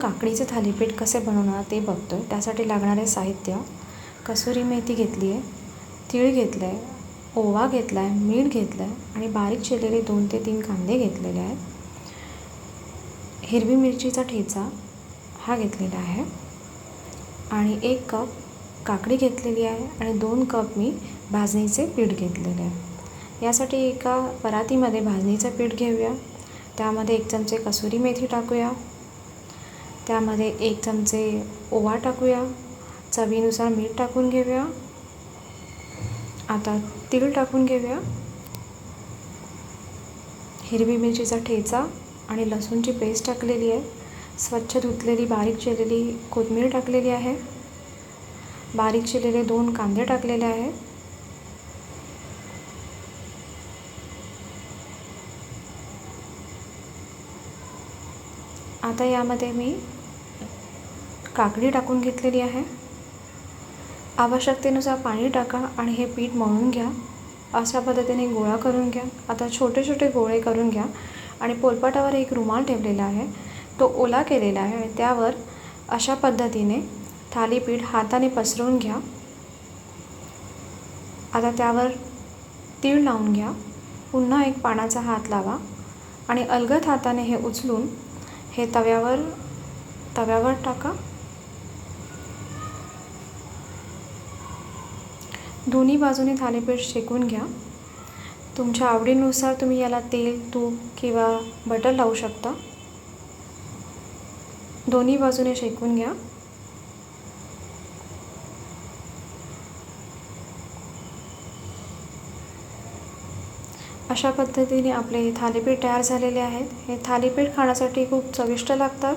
काकडीचे थालीपीठ कसे बनवणार ते बघतो आहे त्यासाठी लागणारे साहित्य कसुरी मेथी घेतली आहे तीळ घेतलं आहे ओवा घेतला आहे मीठ घेतलं आहे आणि बारीक चिरलेले दोन ते तीन कांदे घेतलेले आहेत. हिरवी मिरचीचा ठेचा हा घेतलेला आहे. आणि एक कप काकडी घेतलेली आहे आणि दोन कप मी भाजणीचे पीठ घेतलेले आहे. यासाठी एका परातीमध्ये भाजणीचं पीठ घेऊया. त्यामध्ये एक चमचे कसुरी मेथी टाकूया. त्यामध्ये एक चमचे ओवा टाकूया चवीनुसार मीठ टाकून घेऊया. आता तीळ टाकून घेऊया. हिरवी मिरचीचा ठेचा आणि लसूणची पेस्ट टाकलेली आहे. स्वच्छ धुतलेली बारीक चिरलेली कोथिंबीर टाकलेली आहे. बारीक चिरलेले दोन कांदे टाकलेले आहे. आता यामध्ये मी काकडी टाकून घेतलेली आहे. आवश्यकतेनुसार पाणी टाका आणि हे पीठ मळून घ्या. अशा पद्धतीने गोळा करून घ्या. आता छोटे छोटे गोळे करून घ्या. आणि पोलपाटावर एक रुमाल ठेवलेला आहे. तो ओला केलेला आहे. आणि त्यावर अशा पद्धतीने थालीपीठ हाताने पसरवून घ्या. आता त्यावर तीळ लावून घ्या. पुन्हा एक पाण्याचा हात लावा आणि अलगद हाताने हे उचलून हे तव्यावर तव्यावर टाका. दोन्ही बाजूने थालीपीठ शेकून घ्या. तुमच्या आवडीनुसार तुम्ही याला तेल तूप किंवा बटर लावू शकता. दोन्ही बाजूने शेकून घ्या. अशा पद्धतीने आपले थालीपीठ तयार झालेले आहेत. हे थालीपीठ खाण्यासाठी खूप चविष्ट लागतात.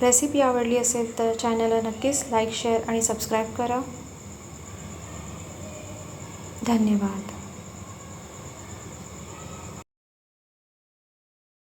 रेसिपी आवडली असेल तर चॅनलला नक्कीच लाईक शेअर आणि सबस्क्राईब करा. धन्यवाद.